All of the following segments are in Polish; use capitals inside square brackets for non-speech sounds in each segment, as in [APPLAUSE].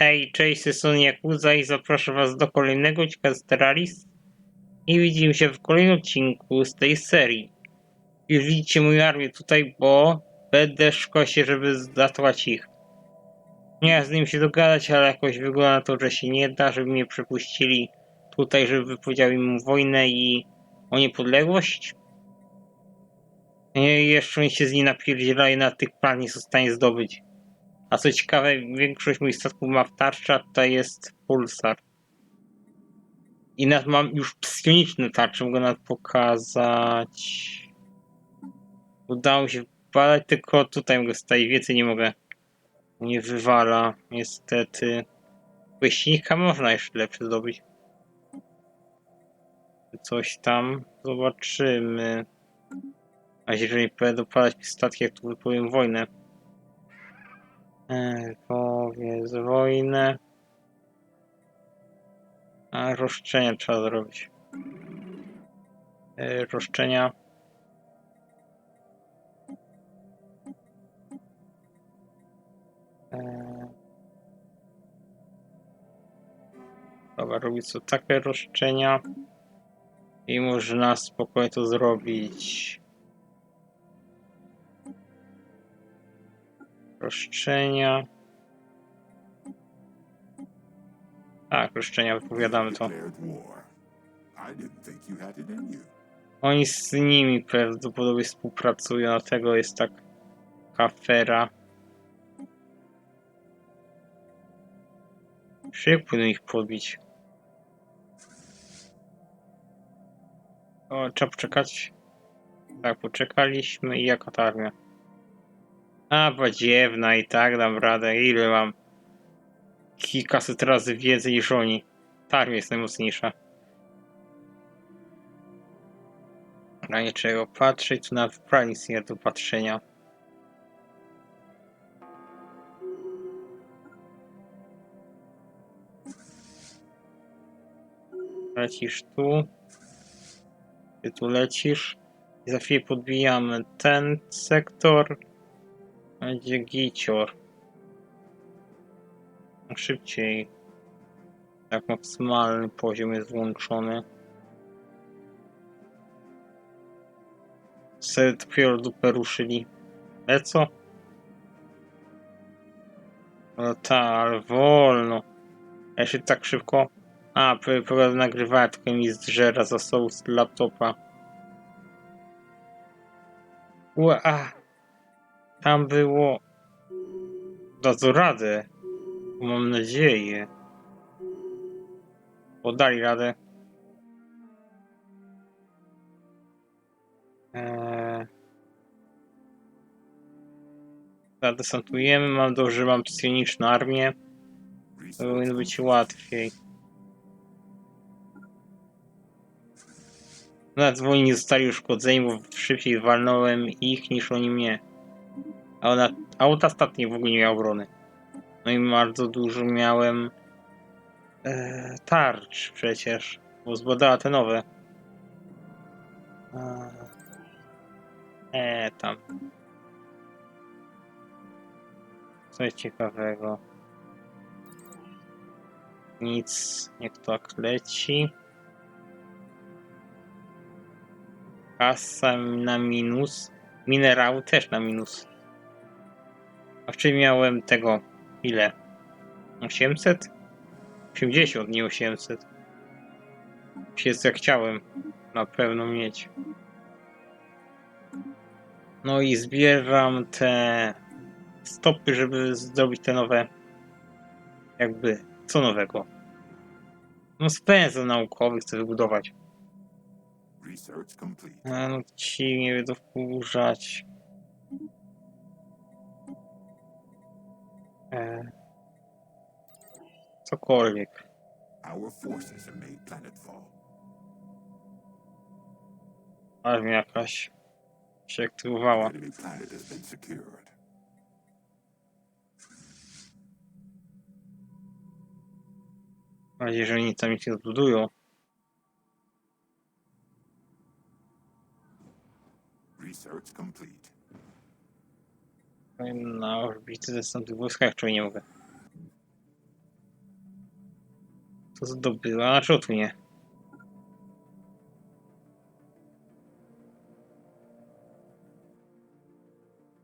Hej, cześć, Syson Yakuza i zapraszam was do kolejnego odcinka. I widzimy się w kolejnym odcinku z tej serii. Już widzicie moją armię tutaj, bo będę szukał się, żeby zatować ich. Nie z nim się dogadać, ale jakoś wygląda na to, że się nie da, żeby mnie przepuścili tutaj, żeby wypowiedział im wojnę i o niepodległość. I jeszcze oni się z niej napierdzielają na tych plan nie są w stanie zdobyć. A co ciekawe, większość moich statków ma tarcza, to jest pulsar. I nawet mam już psioniczne tarcze, mogę nawet pokazać. Udało mi się wpalać, tylko tutaj mogę stać, więcej nie mogę. Nie wywala, niestety. Wyśnika można jeszcze lepsze zdobyć. Coś tam zobaczymy. A jeżeli będę palać statki, tu wypowiem wojnę. Powiedz wojnę. A roszczenia trzeba zrobić. E, Roszczenia. E, Dobra, robić sobie takie roszczenia. I można spokojnie to zrobić. Roszczenia. Tak, roszczenia wypowiadamy to. Oni z nimi prawdopodobnie współpracują, dlatego jest tak afera. Szybko ich podbić. O, trzeba poczekać. Tak, poczekaliśmy i jaka ta armia? A, badziewna i tak dam radę. Ile mam? Kilkaset razy więcej niż oni. Ta armia jest najmocniejsza. Na niczego patrzeć, tu nawet prawie nic nie do patrzenia. Lecisz tu. Ty tu lecisz. I za chwilę podbijamy ten sektor. Będzie gicior. Szybciej. Jak maksymalny poziom jest włączony. sobie dopiero dupę ruszyli. Ale co? No ta, ale wolno. Ja się tak szybko... A, program nagrywa, tylko mi zżera zasobu z laptopa. Ua. Tam było... Dadzą radę. Mam nadzieję. Podali radę. Eee... Zadesantujemy, mam dobrze, mam psioniczną armię. To powinno być łatwiej. Nawet oni zostali uszkodzeni, bo szybciej walnąłem ich niż oni mnie. A ona, auta statnie w ogóle nie miał obrony. No i bardzo dużo miałem e, tarcz przecież, bo zbadała te nowe. E, tam. Coś ciekawego. Nic, niech tak leci. Kasa na minus. Minerał też na minus. A wcześniej miałem tego. Ile? 800? 80, nie 800. Jest jak chciałem. Na pewno mieć. No i zbieram te stopy, żeby zrobić te nowe. Jakby. Co nowego? No spędzę naukowy chcę wybudować. No ci nie będą wkurzać. E, cokolwiek. Armia jakaś się aktywowała. Mam nadzieję, że oni tam nic nie zbudują. Research complete. Na czy nie mogę. to zdobyła, a czemu tu nie?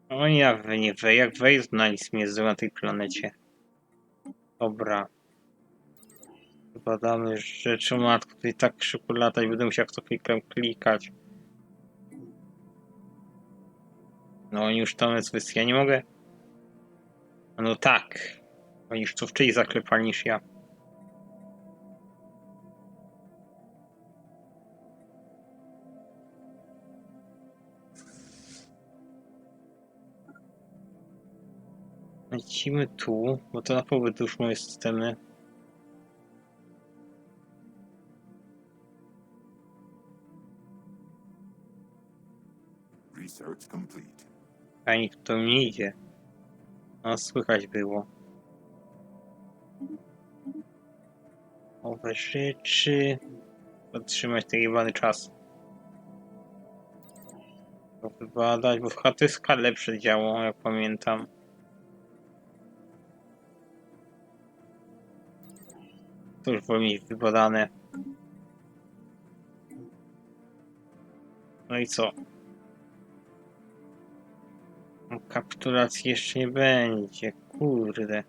O ja wy nie wej, jak wej na nic zły na tej planecie. Dobra. Badamy rzeczy, matko, tutaj tak szybko latać, będę musiał w to klikiem klikać. No oni już tam jest, ja nie mogę. No tak. Oni już to wcześniej zaklepali niż ja. Lecimy tu, bo to na pobyt już moje systemy. Research complete. A nikt tu nie idzie. No słychać było. Owe rzeczy. Podtrzymać ten jebany czas. To wybadać, bo w HTSK lepsze działo, jak pamiętam. To już wolę mieć wybadane. No i co? No, Kapitulacji jeszcze nie będzie, kurde.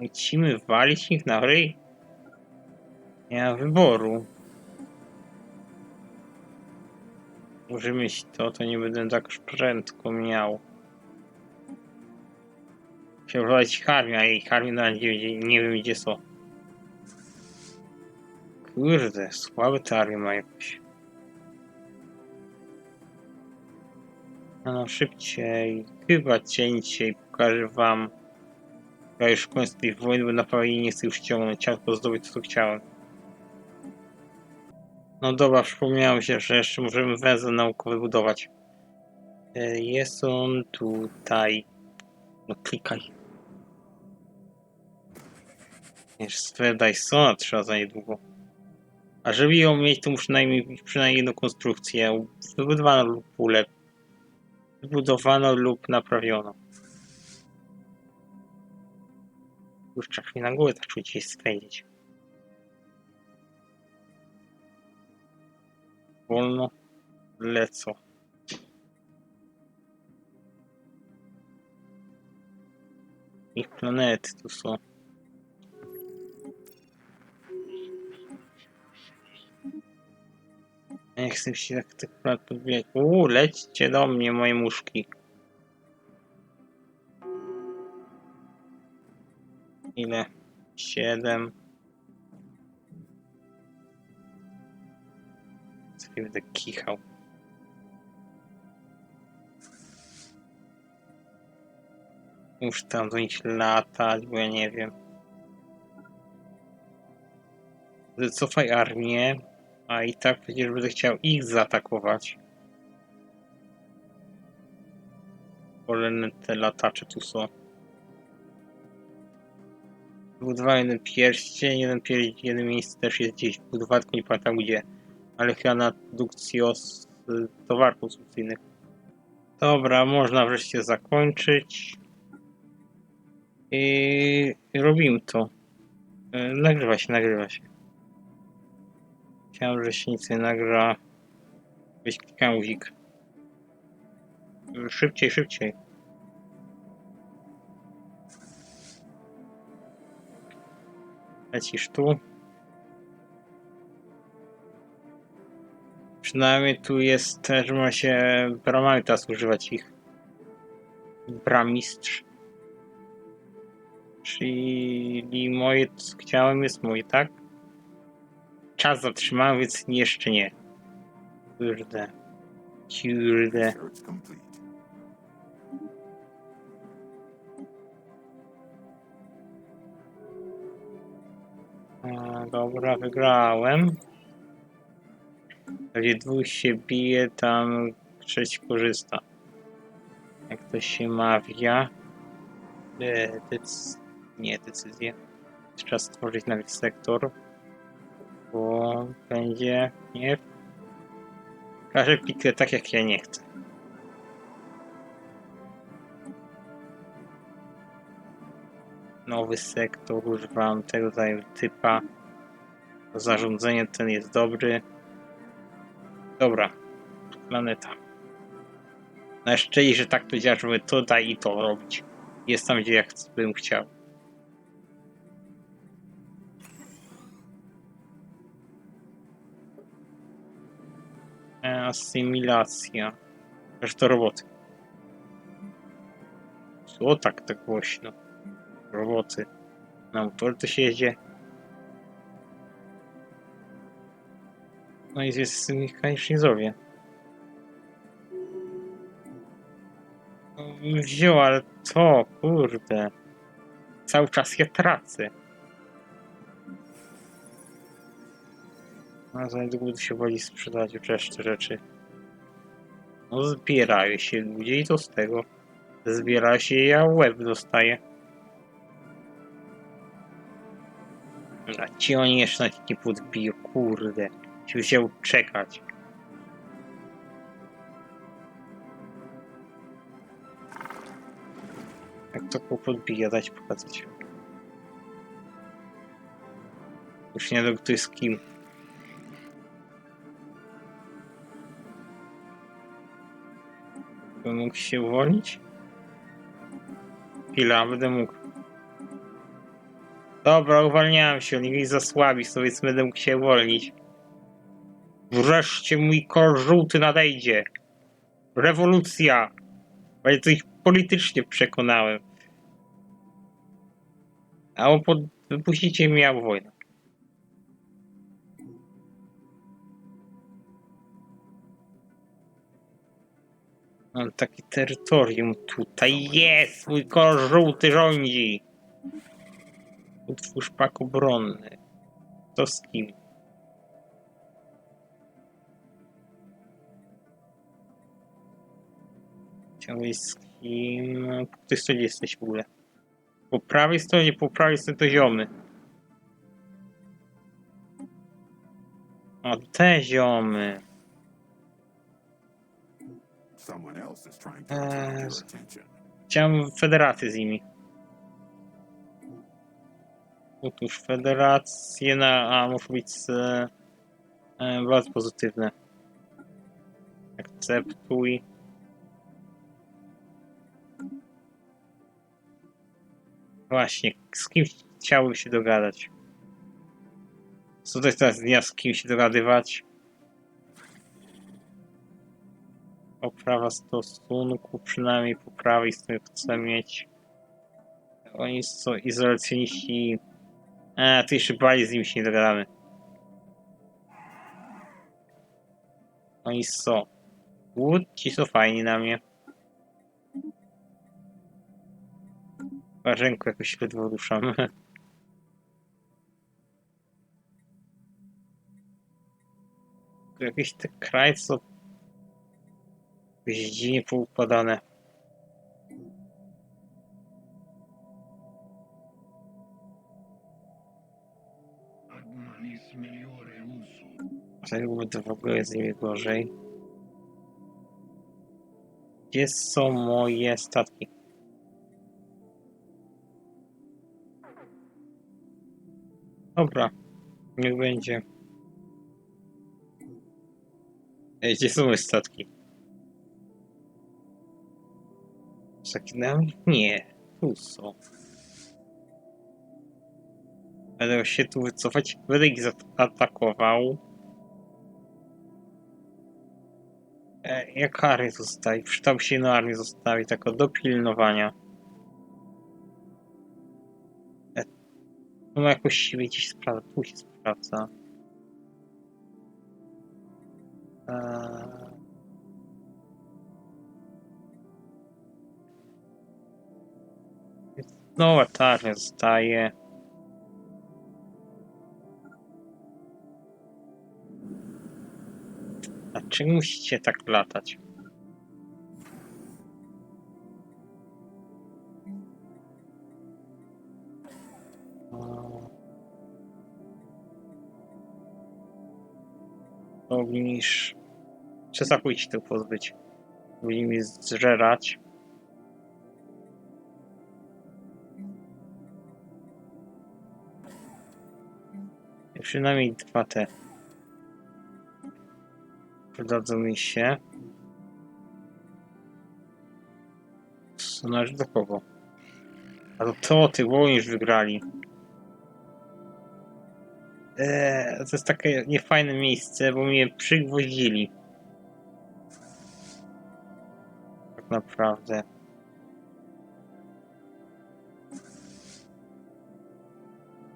Musimy walić ich na ryj? Nie ma wyboru. Może mieć to, to nie będę tak prędko miał. Walić ich armię, a jej armii na razie nie wiem gdzie są. Kurde, słabe te ma jakoś. No, szybciej, chyba cięciej pokażę wam. Ja już koniec tej wojny, bo naprawdę nie chcę już ciągnąć, chciałem tylko zdobyć to, co chciałem. No dobra, przypomniałem się, że jeszcze możemy węzeł naukowy budować. E, Jest on tutaj. No klikaj. Jeszcze Dysona trzeba za niedługo. A żeby ją mieć, to muszę najmniej mieć przynajmniej jedną konstrukcję. Wybudowano lub ulep. Wybudowano lub naprawiono. Już czas mi na tak czuć się spędzić. Wolno. Lecą. Ich planety tu są. Nie chcę się tak tych plat podbijać. Uuu, lećcie do mnie, moje muszki. Ile? Siedem. Sobie będę kichał. Muszę tam do nich latać, bo ja nie wiem. Zacofaj armię, a i tak przecież będę chciał ich zaatakować. Kolejne te latacze tu są. Budowałem jeden pierścień, jeden, pier... jeden miejsce też jest gdzieś budowany, tylko nie pamiętam gdzie. Ale chyba na produkcją z y, towarów konsumpcyjnych. Dobra, można wreszcie zakończyć. I robimy to. Y, Nagrywa się, nagrywa się. Chciałem, że się nic nie nagra. Klikam guzik. Szybciej, szybciej. Lecisz tu. Przynajmniej tu jest też, ma się bramami teraz używać ich. Bramistrz. Czyli moje, co chciałem jest moje, tak? Czas zatrzymałem, więc jeszcze nie. Kurde. Kurde. A, dobra, wygrałem. Gdzie dwóch się bije, tam trzeci korzysta. Jak to się mawia. E, dec... Nie, decyzję. Trzeba stworzyć nowy sektor bo będzie nie każe pikę tak jak ja nie chcę. Nowy sektor, używam tego rodzaju typa. Zarządzenie ten jest dobry. Dobra, planeta. Na szczęście, że tak to działa, żeby to da i to robić. Jest tam, gdzie ja bym chciał. Asymilacja. Że to roboty. O tak, tak głośno. Roboty. Na motor to się jedzie. No i jest mechanicznizowie. No, Wziął, ale to, kurde. Cały czas je tracę. No, za niedługo się woli sprzedać resztę rzeczy. No, zbierają się ludzie i to z tego. Zbiera się ja łeb dostaję. A ci oni jeszcze na nie podbiją, kurde. Się wziął czekać. Jak to podbija, dać pokazać. Już nie wiem kto jest kim. Bym mógł się uwolnić? Chwila, będę mógł. Dobra, uwalniałem się, mi za słabi, więc będę mógł się uwolnić. Wreszcie mój kolor żółty nadejdzie. Rewolucja! Ale to ich politycznie przekonałem. A on pod... wypuścicie mi miał wojnę. Mam takie terytorium tutaj. Jest! Mój kolor żółty rządzi! Utwórz pak obronny. To z kim? Ciągle z kim? Po której stronie jesteś w ogóle? Po prawej stronie, po prawej stronie to ziomy. O, te ziomy. Attention. Chciałem federację z nimi. Otóż federacje na... A, muszą być e, e, bardzo pozytywne. Akceptuj. Właśnie, z kim chciałbym się dogadać? Co to jest teraz dnia z kim się dogadywać? Poprawa stosunku, przynajmniej po prawej stronie chcę mieć. Oni są izolacjoniści. A, to jeszcze bardziej z nimi się nie dogadamy. Oni są. Wood, ci są fajni na mnie. Warzenko jakoś ledwo ruszam. [LAUGHS] Jakieś te kraje są jakieś dziwnie poukładane. Dlatego to w ogóle jest z nimi gorzej. Gdzie są moje statki? Dobra, niech będzie. Ej, gdzie są moje statki? Zaginałem? Nie, są. Będę się tu wycofać, będę ich zaatakował. E, jak armię zostawi? Przydał się na armię zostawi, tak do pilnowania. E, no jakoś siły gdzieś sprawdza, tu się sprawdza. Nowa ta armia zostaje. Dlaczego musicie tak latać? Ognisz. Przesakuj się tu pozbyć. Będzie mi zżerać. Przynajmniej dwa te. Przydadzą mi się. Należy do kogo? A to to, ty już wygrali. Eee, to jest takie niefajne miejsce, bo mnie przygwoździli. Tak naprawdę.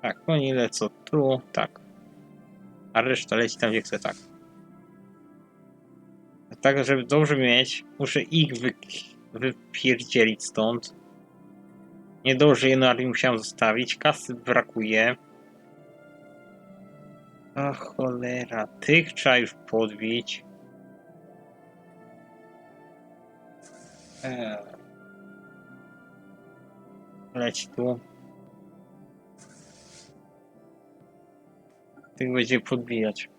Tak, oni lecą tu, tak. A reszta leci tam, gdzie chce, tak. A tak, żeby dobrze mieć, muszę ich wy, wypierdzielić stąd. Nie dobrze jedną armię musiałem zostawić, kasy brakuje. A cholera, tych trzeba już podbić. Eee. Leć tu. Tych będzie podbijać.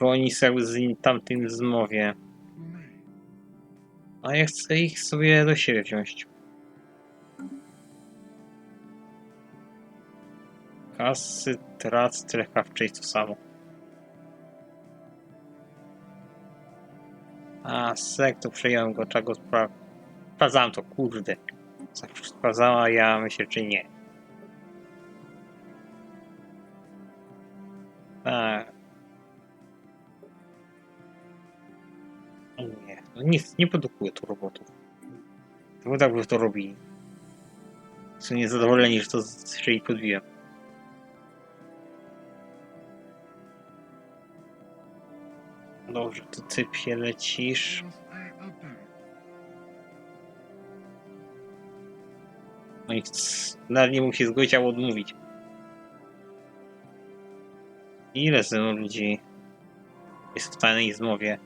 Bo oni są z nim- tamtym zmowie. A ja chcę ich sobie do siebie wziąć. Kasy, trac, trekawczej to samo. A, sek, to przejąłem go, czego spra... Sprawdzałem to, kurde. Sprawdzała, ja myślę, czy nie. Nic, nie produkuje tu robotów. To tak by to robili. Są niezadowoleni, że to że ich podbiłem. Dobrze, to typie lecisz. No i nawet nie mógł się zgodzić albo odmówić. Ile mną ludzi jest w tajnej zmowie?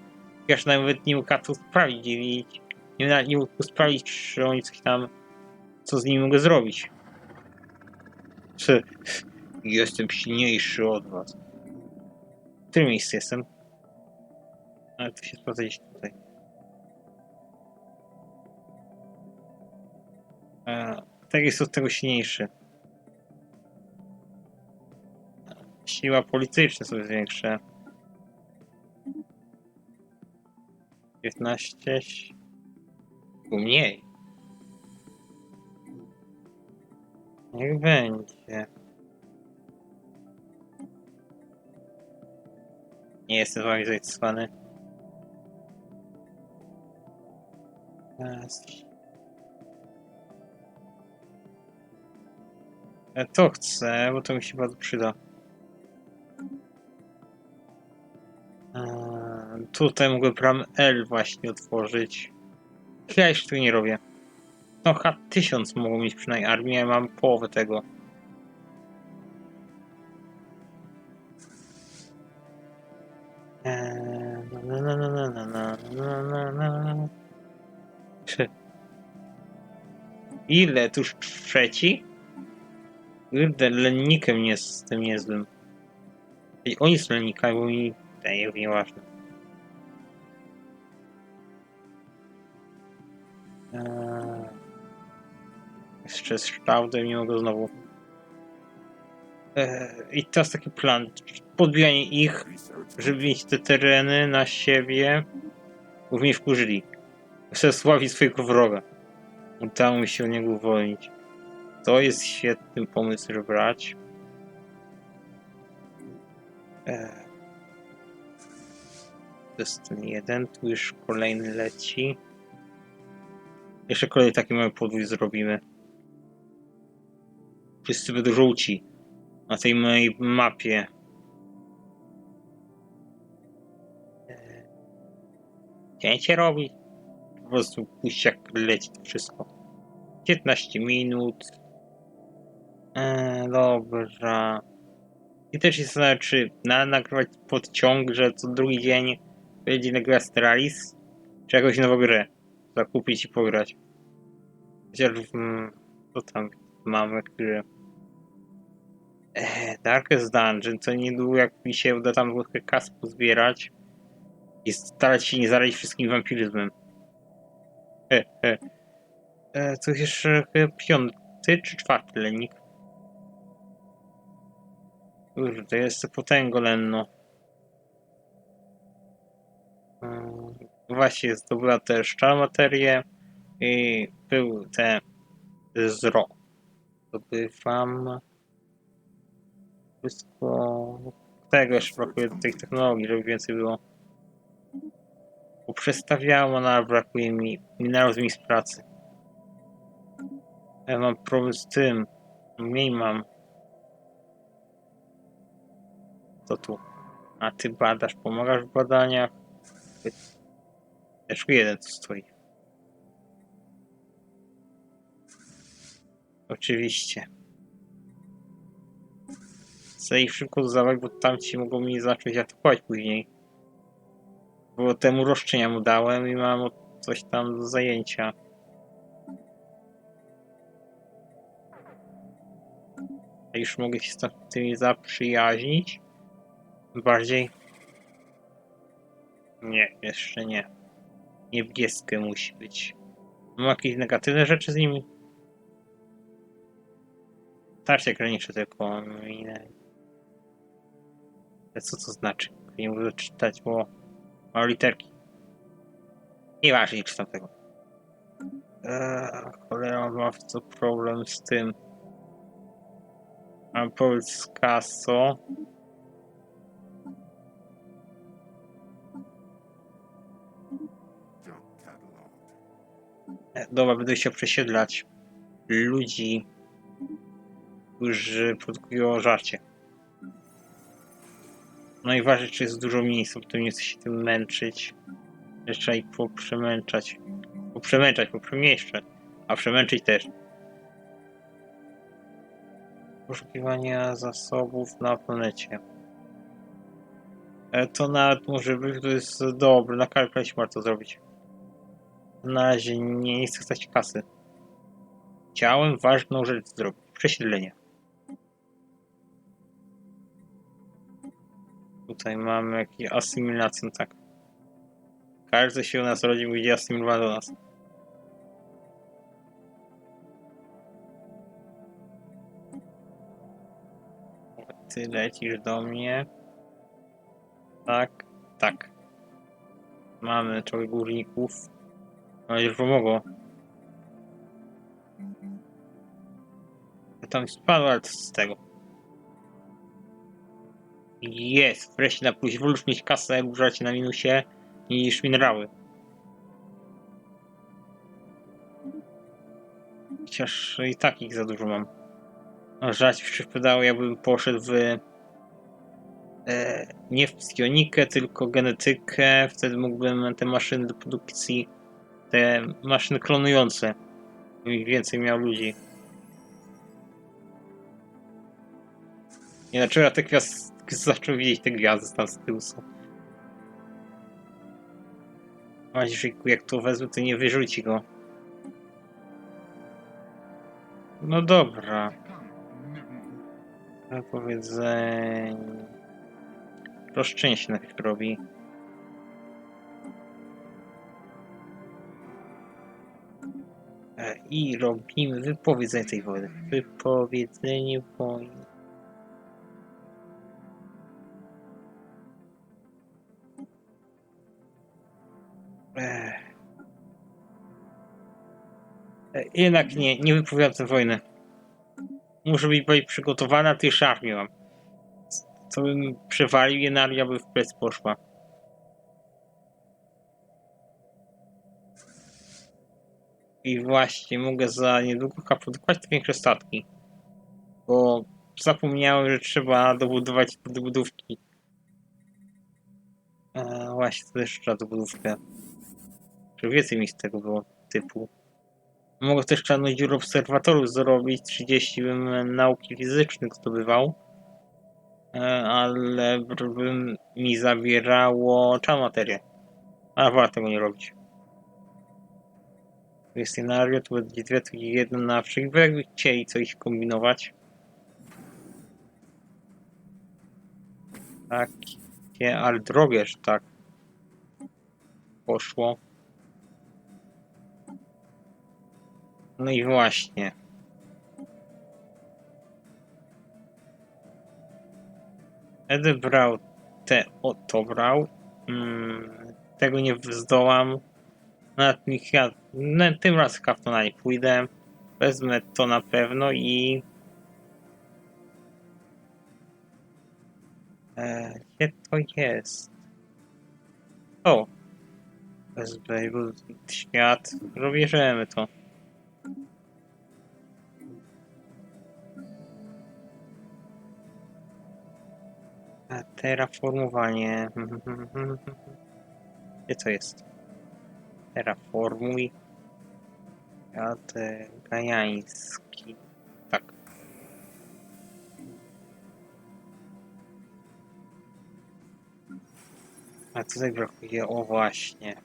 Ja nawet nie mógł tu sprawdzić. Nie, nie, nie mógł sprawdzić, czy oni coś tam, co z nimi mogę zrobić. Czy jestem silniejszy od was. W którym miejscu jestem? Ale to się sprawdza gdzieś tutaj. E, tak jest od tego silniejszy. Siła polityczna sobie zwiększę. 15. Tu mniej. Niech będzie. Nie jestem z wami zainteresowany. To chcę, bo to mi się bardzo przyda. Tutaj mogę bram L właśnie otworzyć. Ja jeszcze tu nie robię. No H1000 mogą mieć przynajmniej armię, ja mam połowę tego. Czy... Ile tuż trzeci? Kurde, lennikiem jest z tym niezłym. I oni są lennikami, bo mi daje, nieważne. Jeszcze z Shroudem nie mogę znowu. Eee, I teraz taki plan. Podbijanie ich, żeby mieć te tereny na siebie, bo mnie wkurzyli. Chcę sławić swojego wroga. Udało mi się od niego uwolnić. To jest świetny pomysł, żeby brać. Eee. To jest ten jeden, tu już kolejny leci. Jeszcze kolejny taki mały podwój zrobimy. Wszyscy będą żółci na tej mojej mapie. Eee. Cięcie robi. Po prostu puść jak leci to wszystko. 15 minut. Eee, dobra. I też się zastanawiam, czy na, nagrywać podciąg, że co drugi dzień będzie nagrywać Stellaris, czy jakąś nową grę zakupić i pograć. Chociaż, mm, co tam mamy grę? Eee, Darkest Dungeon, co niedługo jak mi się uda tam trochę kas pozbierać i starać się nie zarazić wszystkim wampiryzmem. E, e. E, to jeszcze piąty czy czwarty lenik? Kurde, jest potęgo lenno. Właśnie zdobyła czar materię i był te zro. Zdobywam wszystko tego jeszcze brakuje do tych technologii, żeby więcej było. Uprzestawiałam, ale brakuje mi minerałów z miejsc pracy. Ja mam problem z tym. Mniej mam. To tu. A ty badasz, pomagasz w badaniach. Też jeden tu stoi. Oczywiście. Chcę ich szybko dodawać, bo tamci mogą mi zacząć atakować później. Bo temu roszczenia mu dałem i mam coś tam do zajęcia. A już mogę się z tymi zaprzyjaźnić? Bardziej? Nie, jeszcze nie. Niebieskie musi być. Mam jakieś negatywne rzeczy z nimi? Tarcie graniczy tylko. Ale Co to znaczy? Nie mogę czytać, bo mam literki. Nieważne, nie czytam tego. Eee, cholera, mam co problem z tym. Mam problem z kaso. Dobra, będę chciał przesiedlać ludzi, którzy produkują żarcie. No i ważne, czy jest dużo miejsca, bo to nie chce się tym męczyć. Trzeba ich poprzemęczać. Poprzemęczać, poprzemieszczać. A przemęczyć też. Poszukiwania zasobów na planecie. E, To nawet może być, to jest dobre. Na kalkulacie warto zrobić. Na razie nie, chcę stać kasy. Chciałem ważną rzecz zrobić. Przesiedlenie. Tutaj mamy jakieś asymilację, tak. Każdy się u nas rodzi, będzie asymilowany do nas. Ty lecisz do mnie. Tak, tak. Mamy trochę Ale już pomogło. Tam spadło, ale z tego? Jest! Wreszcie na później. Woljuż mieć kasę, używacie na minusie, niż minerały. Chociaż i tak ich za dużo mam. No, żać przypadało, jakbym poszedł w... E, nie w psionikę, tylko genetykę. Wtedy mógłbym te maszyny do produkcji te maszyny klonujące. I więcej miał ludzi. Dlaczego ja te gwiazdy [LAUGHS] zaczął widzieć te gwiazdy tam z tyłu są. Maźriku, jak to wezmę, to nie wyrzuci go. No dobra. Się najpierw robi. I robimy wypowiedzenie tej wojny. Wypowiedzenie wojny. Ech. E, Jednak nie, nie wypowiadam wojny. Muszę być bardziej przygotowana, ty już armię mam. Co bym przewalił, jedna armia by w plec poszła. I właśnie mogę za niedługo produkować te większe statki. Bo zapomniałem, że trzeba dobudować dobudówki. E, właśnie, to też trzeba dobudówkę. Żeby więcej mi z tego było typu. Mogę też czarną dziurę obserwatorów zrobić. 30 bym nauki fizycznych zdobywał. E, Ale bym mi zabierało czarną materię. A warto tego nie robić. To jest scenario, to będzie dwie, to jedno na przykład. Jakby chcieli coś kombinować. Takie, ale drogie, że tak. Poszło. No i właśnie. Wtedy brał te oto brał. Mm, tego nie zdołam. Nawet mi ja, no, tym razem kaftona nie pójdę. Wezmę to na pewno i. E, gdzie to jest? O! Bezbejbul świat. Rozbierzemy to. Terraformowanie. [LAUGHS] Gdzie to jest? Terraformuj. E, gajański. Tak. A tutaj brakuje, o właśnie.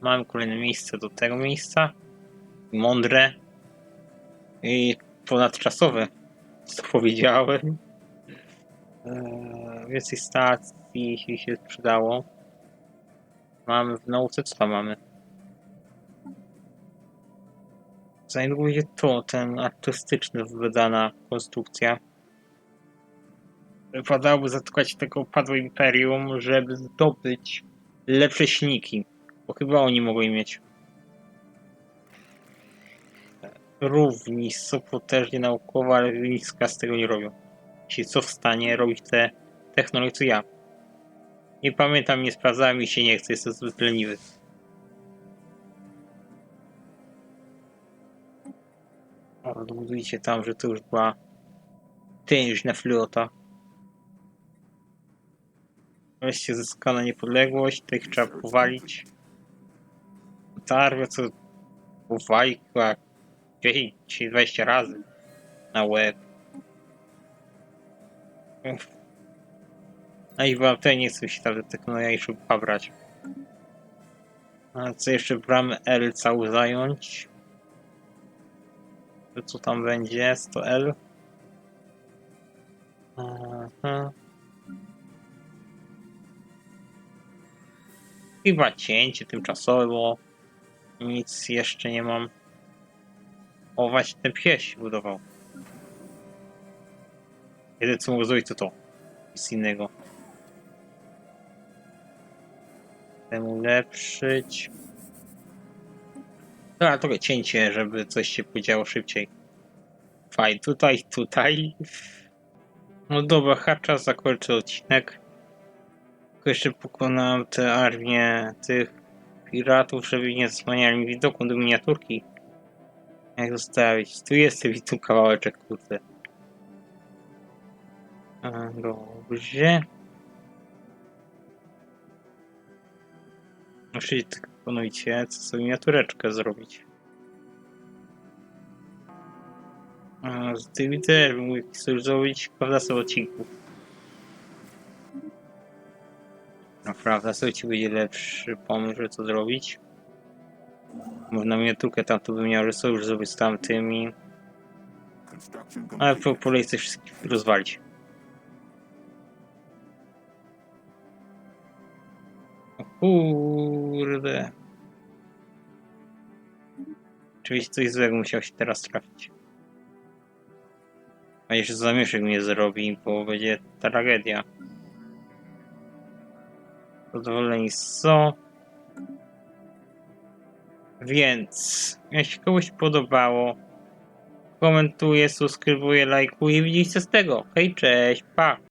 Mamy kolejne miejsce do tego miejsca. Mądre. I ponadczasowe. Co powiedziałem. Eee, więcej stacji, jeśli się przydało. Mamy w nauce, co mamy? Będzie to, ten artystyczny wydana konstrukcja. Wypadałoby zatkać tego upadłe imperium, żeby zdobyć lepsze silniki. Bo chyba oni mogą mieć. Równi są potężnie naukowo, ale nic z tego nie robią. Jeśli co w stanie robić te technologie, co ja. Nie pamiętam, nie sprawdzałem i się nie chcę, jestem zbyt leniwy. O, budujcie tam, że to już była tężna flota. Wreszcie zyskana niepodległość, tych trzeba powalić. Ta armia co powali chyba 10 czy 20 razy na łeb. A i wam tutaj nie chcę się tam do technologii szybko brać. A co jeszcze bramę L całą zająć? To Co tam będzie? 100L? Aha. Chyba cięcie tymczasowe, bo nic jeszcze nie mam. O właśnie ten się budował. Jedyne co mogę zrobić to to. Nic innego. Chcę ulepszyć. Dobra, trochę cięcie, żeby coś się podziało szybciej. Faj, tutaj, tutaj. No dobra, hacza, zakończę odcinek. Tylko jeszcze pokonam tę armię tych piratów, żeby nie zasłaniali widoku do miniaturki. Jak zostawić? Tu jest i tu kawałeczek, kurde. A, Dobrze. Muszę tak planujcie, co sobie miniatureczkę zrobić. A, z tymi też mógł zrobić, prawda, sobie odcinków. Naprawdę, sobie ci będzie lepszy pomysł, żeby to zrobić. Można miniaturkę tam tu że sojusz zrobić z tamtymi. Ale po kolei chcę wszystkich rozwalić. O kurde. Oczywiście coś złego musiał się teraz trafić. A jeszcze zamieszek mnie zrobi, bo będzie tragedia. Zadowoleni są. Więc, jeśli komuś podobało, komentuje, subskrybuje, lajkuje, widzicie z tego. Hej, cześć, pa!